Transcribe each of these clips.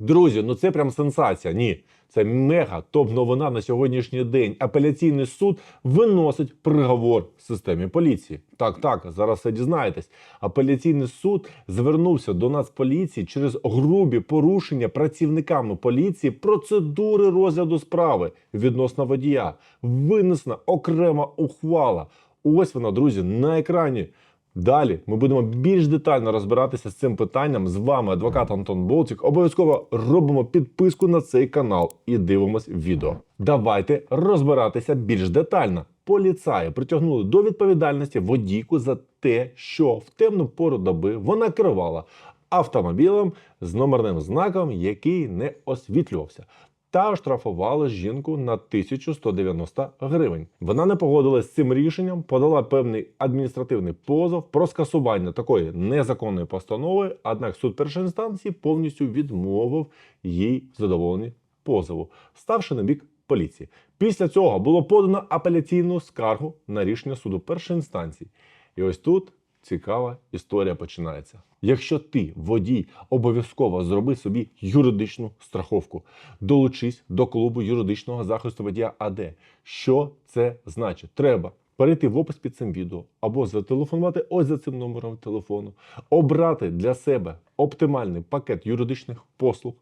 Друзі, ну це прям сенсація. Ні, це мега топ-новина на сьогоднішній день. Апеляційний суд виносить приговор системі поліції. Так, так, зараз все дізнаєтесь. Апеляційний суд звернувся до Нацполіції через грубі порушення працівниками поліції процедури розгляду справи відносно водія. Винесена окрема ухвала. Ось вона, друзі, на екрані. Далі ми будемо більш детально розбиратися з цим питанням. З вами адвокат Антон Болтик. Обов'язково робимо підписку на цей канал і дивимось відео. Давайте розбиратися більш детально. Поліцаї притягнули до відповідальності водійку за те, що в темну пору доби вона керувала автомобілем з номерним знаком, який не освітлювався. Та оштрафували жінку на 1190 гривень. Вона не погодилась з цим рішенням, подала певний адміністративний позов про скасування такої незаконної постанови. Однак суд першої інстанції повністю відмовив їй задоволенні позову, ставши на бік поліції. Після цього було подано апеляційну скаргу на рішення суду першої інстанції. І ось тут цікава історія починається. Якщо ти, водій, обов'язково зроби собі юридичну страховку, долучись до клубу юридичного захисту водія АД. Що це значить? Треба перейти в опис під цим відео або зателефонувати ось за цим номером телефону, обрати для себе оптимальний пакет юридичних послуг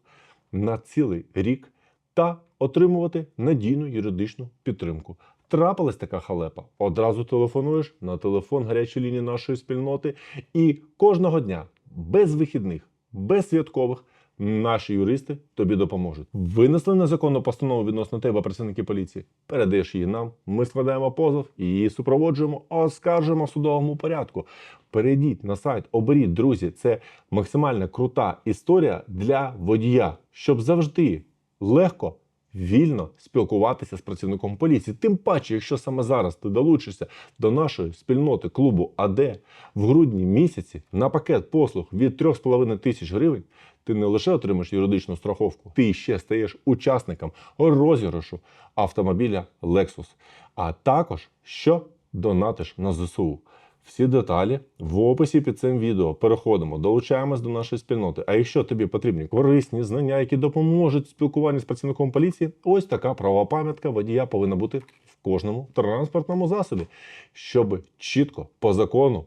на цілий рік та отримувати надійну юридичну підтримку. Трапилась така халепа. Одразу телефонуєш на телефон гарячої лінії нашої спільноти, і кожного дня, без вихідних, без святкових, наші юристи тобі допоможуть. Винесли незаконну постанову відносно тебе, працівники поліції. Передаєш її нам. Ми складаємо позов її супроводжуємо, оскаржуємо в судовому порядку. Перейдіть на сайт, оберіть, друзі. Це максимально крута історія для водія, щоб завжди легко вільно спілкуватися з працівником поліції. Тим паче, якщо саме зараз ти долучишся до нашої спільноти клубу АД в грудні місяці на пакет послуг від 3,5 тисяч гривень, ти не лише отримаєш юридичну страховку, ти ще стаєш учасником розіграшу автомобіля Lexus. А також що донатиш на ЗСУ. Всі деталі в описі під цим відео. Переходимо, долучаємось до нашої спільноти. А якщо тобі потрібні корисні знання, які допоможуть в спілкуванні з працівником поліції, ось така права пам'ятка водія повинна бути в кожному транспортному засобі, щоб чітко по закону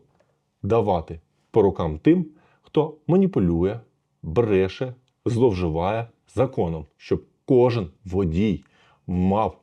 давати по рукам тим, хто маніпулює, бреше, зловживає законом, щоб кожен водій мав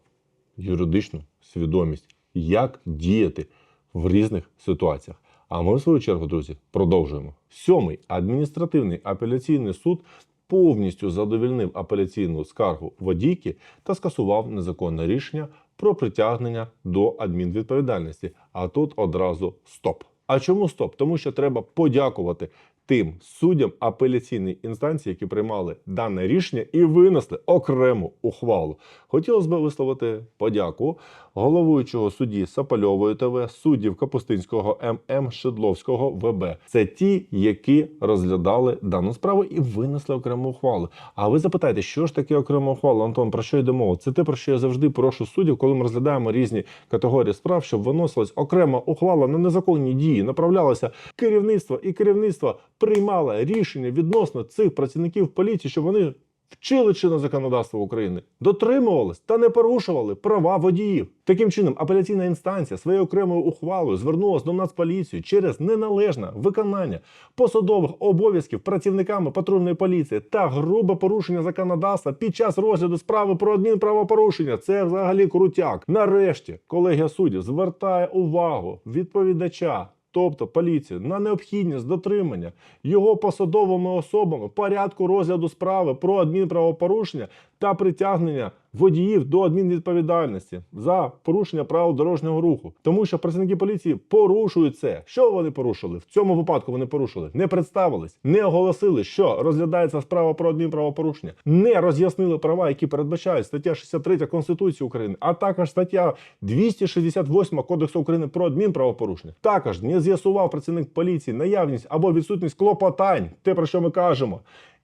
юридичну свідомість, як діяти в різних ситуаціях. А ми, в свою чергу, друзі, продовжуємо. Сьомий адміністративний апеляційний суд повністю задовільнив апеляційну скаргу водійки та скасував незаконне рішення про притягнення до адмінвідповідальності. А тут одразу стоп. А чому стоп? Тому що треба подякувати тим суддям апеляційної інстанції, які приймали дане рішення і винесли окрему ухвалу. Хотілося б висловити подяку головуючого судді Сапальової ТВ, суддів Капустинського ММ Шедловського ВБ. Це ті, які розглядали дану справу і винесли окрему ухвалу. А ви запитаєте, що ж таке окрема ухвала? Антон, про що йде мова? Це те, про що я завжди прошу суддів, коли ми розглядаємо різні категорії справ, щоб виносилась окрема ухвала на незаконні дії, направлялося керівництво, і керівництво приймало рішення відносно цих працівників поліції, щоб вони вчили чинне законодавство України, дотримувались та не порушували права водіїв. Таким чином, апеляційна інстанція своєю окремою ухвалою звернулася до Нацполіції через неналежне виконання посадових обов'язків працівниками патрульної поліції та грубе порушення законодавства під час розгляду справи про адмінправопорушення. Це взагалі крутяк. Нарешті колегія суддів звертає увагу відповідача. Тобто поліцію на необхідність дотримання його посадовими особами порядку розгляду справи про адмінправопорушення та притягнення водіїв до адмінвідповідальності за порушення правил дорожнього руху, тому що працівники поліції порушують це. Що вони порушили? В цьому випадку вони порушили, не представились, не оголосили, що розглядається справа про адмінправопорушення, не роз'яснили права, які передбачають стаття 63 Конституції України, а також стаття 268 Кодексу України про адмінправопорушення. Також не з'ясував працівник поліції наявність або відсутність клопотань, те про що ми кажемо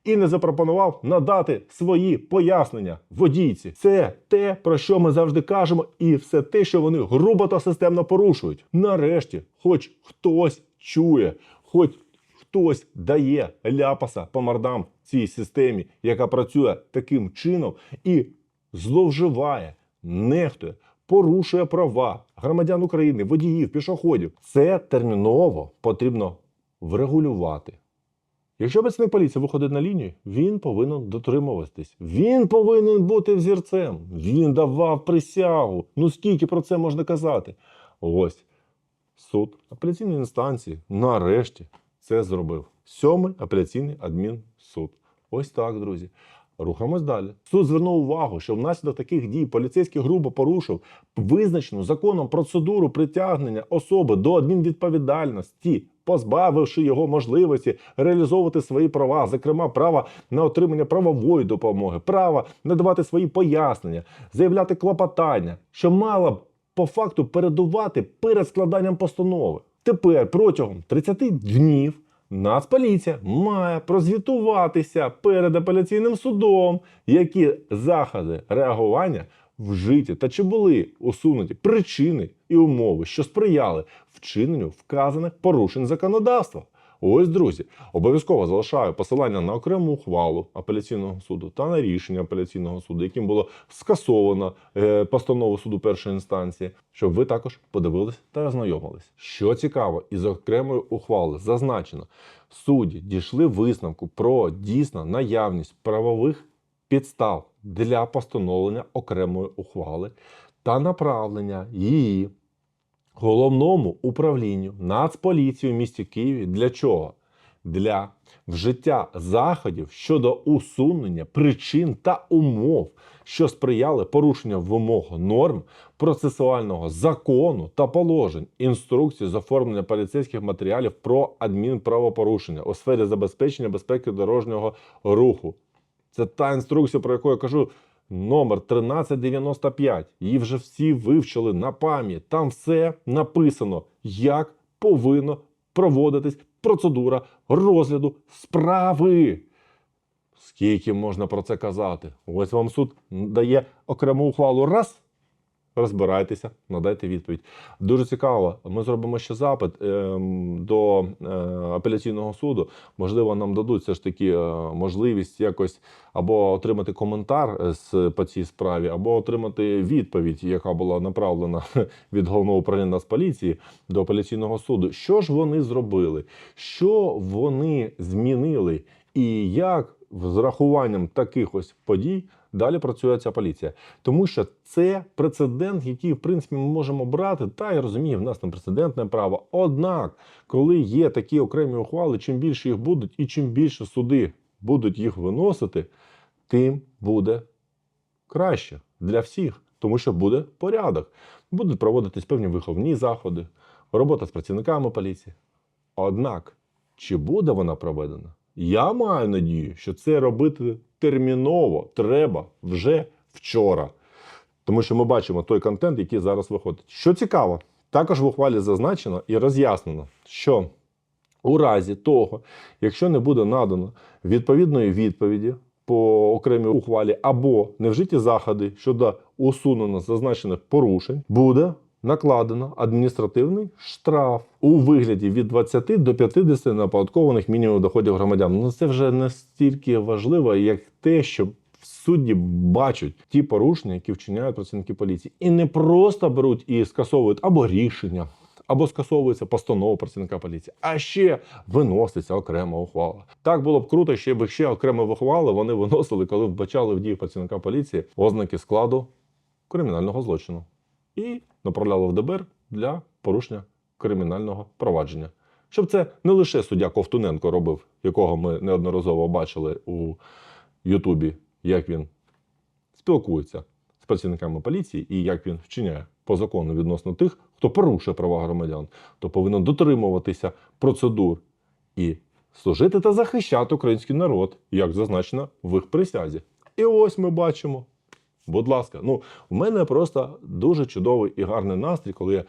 і не запропонував надати свої пояснення водійці. Це те, про що ми завжди кажемо, і все те, що вони грубо та системно порушують. Нарешті, хоч хтось чує, хоч хтось дає ляпаса по мордам цій системі, яка працює таким чином і зловживає, нехтує, порушує права громадян України, водіїв, пішоходів. Це терміново потрібно врегулювати. Якщо працівник поліції виходить на лінію, він повинен дотримуватись. Він повинен бути взірцем. Він давав присягу. Ну скільки про це можна казати? Ось суд апеляційної інстанції нарешті це зробив. Сьомий апеляційний адмінсуд. Ось так, друзі. Рухаємось далі. Суд звернув увагу, що внаслідок таких дій поліцейський грубо порушив визначену законом процедуру притягнення особи до адмінвідповідальності, позбавивши його можливості реалізовувати свої права, зокрема право на отримання правової допомоги, право надавати свої пояснення, заявляти клопотання, що мало б по факту передувати перед складанням постанови. Тепер протягом 30 днів Нацполіція має прозвітуватися перед апеляційним судом, які заходи реагування вжиті та чи були усунуті причини і умови, що сприяли вчиненню вказаних порушень законодавства. Ось, друзі, обов'язково залишаю посилання на окрему ухвалу апеляційного суду та на рішення апеляційного суду, яким було скасовано е, постанову суду першої інстанції, щоб ви також подивились та ознайомились. Що цікаво, із окремої ухвали зазначено, судді дійшли висновку про дійсно наявність правових підстав для постановлення окремої ухвали та направлення її головному управлінню Нацполіції в місті Києві для чого? Для вжиття заходів щодо усунення причин та умов, що сприяли порушенню вимог норм процесуального закону та положень інструкції з оформлення поліцейських матеріалів про адмінправопорушення у сфері забезпечення безпеки дорожнього руху. Це та інструкція, про яку я кажу, номер 1395. Її вже всі вивчили на пам'ять. Там все написано, як повинна проводитись процедура розгляду справи. Скільки можна про це казати? Ось вам суд дає окрему ухвалу. Раз. Розбирайтеся, надайте відповідь. Дуже цікаво. Ми зробимо ще запит ем, до е, апеляційного суду. Можливо, нам дадуть все ж таки е, можливість якось або отримати коментар е, з по цій справі, або отримати відповідь, яка була направлена від головного управління Нацполіції до апеляційного суду. Що ж вони зробили? Що вони змінили, і як з рахуванням таких ось подій далі працює ця поліція? Тому що це прецедент, який в принципі ми можемо брати. Та я розумію, в нас там прецедентне право. Однак, коли є такі окремі ухвали, чим більше їх будуть, і чим більше суди будуть їх виносити, тим буде краще для всіх, тому що буде порядок. Будуть проводитись певні виховні заходи, робота з працівниками поліції. Однак, чи буде вона проведена? Я маю надію, що це робити терміново треба вже вчора. Тому що ми бачимо той контент, який зараз виходить. Що цікаво, також в ухвалі зазначено і роз'яснено, що у разі того, якщо не буде надано відповідної відповіді по окремій ухвалі або невжиті заходи щодо усунення зазначених порушень, буде накладено адміністративний штраф у вигляді від 20 до 50 неоподаткованих мінімумів доходів громадян. Ну це вже настільки важливо, як те, що судді бачать ті порушення, які вчиняють працівники поліції, і не просто беруть і скасовують або рішення. Або скасовується постанова працівника поліції, а ще виноситься окрема ухвала. Так було б круто, ще б ще окремо ухвали вони виносили, коли вбачали в дії працівника поліції ознаки складу кримінального злочину і направляли в ДБР для порушення кримінального провадження. Щоб це не лише суддя Ковтуненко робив, якого ми неодноразово бачили у Ютубі, як він спілкується з працівниками поліції і як він вчиняє по закону відносно тих, хто порушує права громадян, то повинен дотримуватися процедур і служити та захищати український народ, як зазначено в їх присязі. І ось ми бачимо. Будь ласка, ну у мене просто дуже чудовий і гарний настрій, коли я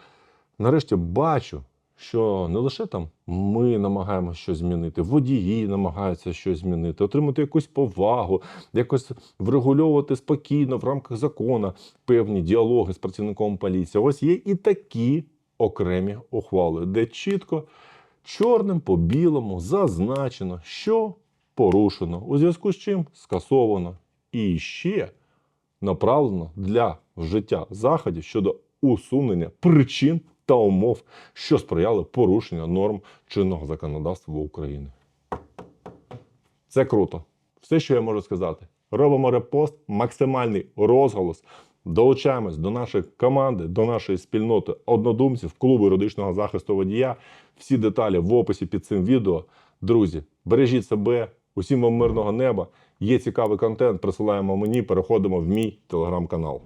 нарешті бачу, що не лише там ми намагаємося щось змінити, водії намагаються щось змінити, отримати якусь повагу, якось врегульовувати спокійно в рамках закону певні діалоги з працівником поліції. Ось є і такі окремі ухвали, де чітко чорним по білому зазначено, що порушено, у зв'язку з чим скасовано і ще направлено для вжиття заходів щодо усунення причин та умов, що сприяли порушенню норм чинного законодавства України. Це круто. Все, що я можу сказати. Робимо репост, максимальний розголос. Долучаємось до нашої команди, до нашої спільноти однодумців клубу юридичного захисту водія. Всі деталі в описі під цим відео. Друзі, бережіть себе, усім вам мирного неба. Є цікавий контент, присилаємо мені, переходимо в мій телеграм-канал.